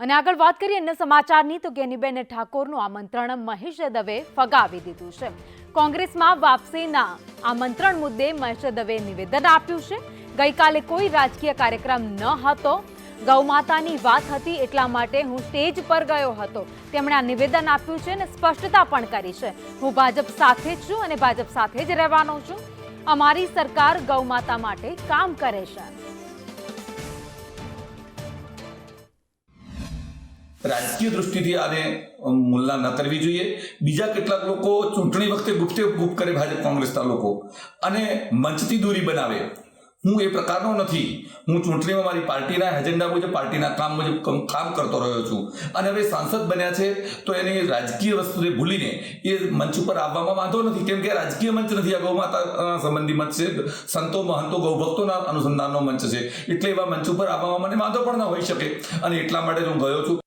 અને આગળ વાત કરીએ અન્ય સમાચારની, તો ગેનીબેન ઠાકોરનું આમંત્રણ મહેશ દવે ફગાવી દીધું છે. કોંગ્રેસમાં વાપસીના આમંત્રણ મુદ્દે મહેશ દવે નિવેદન આપ્યું છે. ગઈકાલે કોઈ રાજકીય કાર્યક્રમ ન હતો. ગૌમાતાની વાત હતી એટલા માટે હું સ્ટેજ પર ગયો હતો. તેમણે આ નિવેદન આપ્યું છે અને સ્પષ્ટતા પણ કરી છે. હું ભાજપ સાથે જ છું અને ભાજપ સાથે જ રહેવાનો છું. અમારી સરકાર ગૌમાતા માટે કામ કરે છે. રાજકીય દૃષ્ટિથી આને મૂલના ન કરવી જોઈએ. બીજા કેટલાક લોકો ચૂંટણી વખતે ગુપ્તે ગુપ કરે ભાજપ કોંગ્રેસના લોકો. અને મંચથી દૂરી બનાવે. હું એ પ્રકારનો નથી. હું ચૂંટણીમાં મારી પાર્ટીના એજન્ડા મુજબ, પાર્ટીના કામ મુજબ કામ કરતો રહ્યો છું. અને હવે સાંસદ બન્યા છે, તો એને રાજકીય વસ્તુને ભૂલીને એ મંચ ઉપર આવવામાં વાંધો નથી. કેમ કે રાજકીય મંચ નથી. આ ગૌમાતા સંબંધી મંચ છે. સંતો, મહંતો ગૌભક્તોના અનુસંધાનનો મંચ છે. એટલે એવા મંચ ઉપર આવવામાં મને વાંધો પણ ન હોઈ શકે. અને એટલા માટે હું ગયો છું.